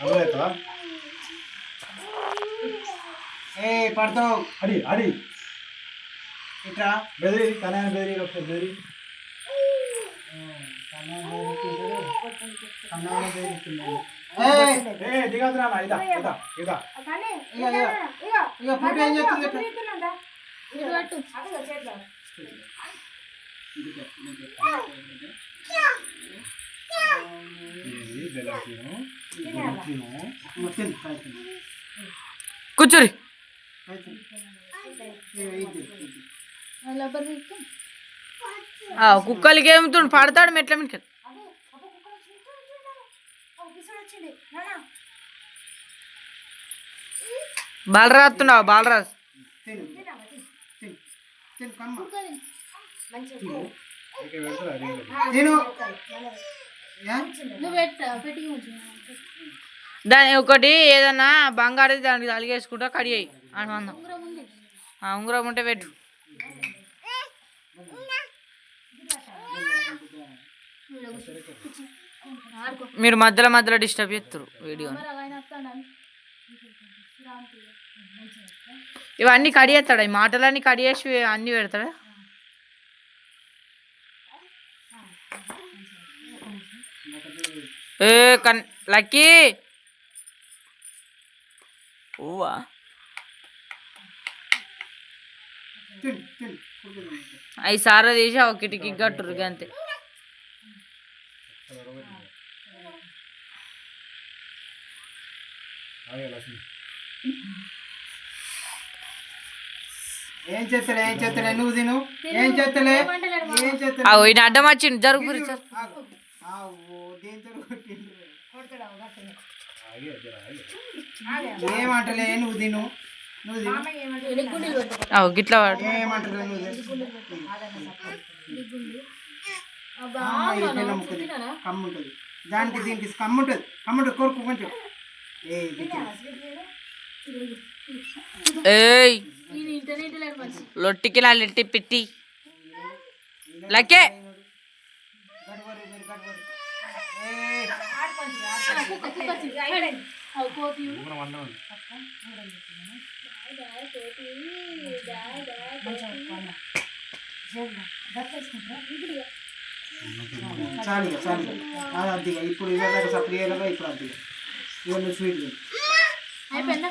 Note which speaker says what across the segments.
Speaker 1: అవ్వలేదా
Speaker 2: ఏ పడతావు.
Speaker 1: అడి అడి.
Speaker 2: ఇట్లా
Speaker 1: బెదిరి కనాయన బెదిరి ఒకసారి బెదిరి. ఏ దిగదు నాన్న ఇదా ఇదా ఇదా
Speaker 2: ఇక ఇక ఇక ఫోటో ఏం చెప్తుంది ఇట్లా
Speaker 1: ఇది బెలాసిను గుంచిను
Speaker 2: మొత్తం కాయకు.
Speaker 3: కూర్చోరి
Speaker 2: కాయకు. ఇక ఇది, ఇది.
Speaker 3: ఆ, కుక్కలకి ఏముతుండు పడతాడు మెట్ల మీదకి బాలరాజ్ వస్తున్నావు బాలరాజ్
Speaker 2: తిను
Speaker 3: దాని ఒకటి ఏదన్నా బంగారు దానికి తలిగేసుకుంటా కడియాయి అని మందం ఆ, ఉంగరం ఉంటే పెట్టు. మీరు మధ్యలో మధ్యలో డిస్టర్బ్ చేస్తారు వీడియో ఇవన్నీ కడిగేస్తాడా ఈ మాటలన్నీ కడిగేసి అన్నీ పెడతాడా? ఏ కన్ లక్కీ!
Speaker 2: పువ్వా?
Speaker 3: అవి సారా తీసి ఒక కిటికీ కట్టురు అంతే
Speaker 1: అదే లక్ష్మి.
Speaker 2: ఏం చేస్తలే ఏం చేస్తలే? నువ్వు తిను. ఏం చేస్తలే? ఏం చేస్తలే?
Speaker 3: అవి ఈయన అడ్డం వచ్చిండు. జరుగు గురి
Speaker 2: ఏమంటలే నువ్వు తిను. నువ్వు తిను.
Speaker 3: అవు గిట్లా వాడు.
Speaker 2: ఏమంటలే నువ్వు తిను. ఆ, ఈ పిల్ల ముక్కది కమ్ము ఉంటుంది దానికి దీనికి కమ్ము ఉంటుంది కమ్ము ఉంటుంది కొరకు కొంచెం.
Speaker 3: ఏయ్. లొట్టికి నా లెట్టి పెట్టి
Speaker 2: చాలు చాలు. అది అద్దిగా. ఇప్పుడు సప్లై అయ్యేలాగా ఇప్పుడు అద్దిగా. ఇవన్నీ స్వీట్ తిను.
Speaker 4: అయిపోయిందా?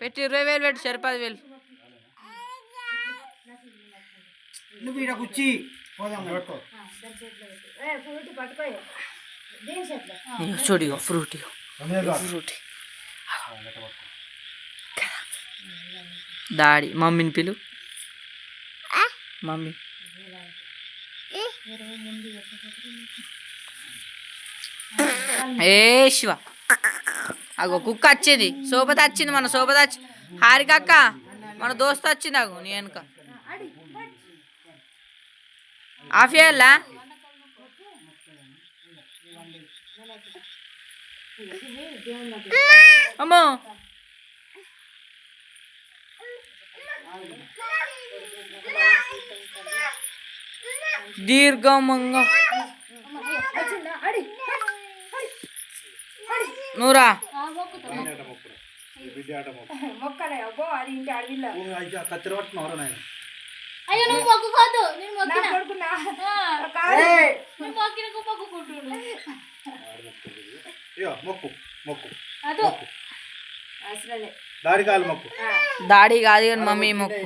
Speaker 3: పెట్టి ఇరవై వేలు పెట్టు సరి పదివేలు
Speaker 2: నువ్వు ఇక్కడ కూర్చి.
Speaker 3: చూడు ఫ్రూట్. ఫ్రూట్. దాడి మమ్మీని పిలు. మమ్మీ. ఏ శివ. అగో కుక్క వచ్చింది శోభత వచ్చింది మన శోభత వచ్చి హారికక్క మన దోస్త్ వచ్చింది అగో నీ వెనుక. ఆఫియల్లా అమ్మో. దీర్ఘమంగా నూరా.
Speaker 5: మొక్కలే. అబ్బో అది ఇంటి అడవిలో.
Speaker 1: కత్తిర పట్టుకున్నారా నాయన
Speaker 4: అయ్యో నువ్వు మొక్కుకోదు నేను
Speaker 5: నా
Speaker 4: మొక్కిన?
Speaker 5: కొడుకున్నా.
Speaker 2: ఏయ్,
Speaker 4: నువ్వు మొక్కిన మొక్కుకుంటుడు
Speaker 1: ఇగో మొక్కు మొక్కు
Speaker 4: అదో.
Speaker 1: మొక్కు.
Speaker 5: అసలే.
Speaker 1: దాడి కాలు మొక్కు.
Speaker 3: దాడి కాదు కానీ మమ్మీ మొక్కు.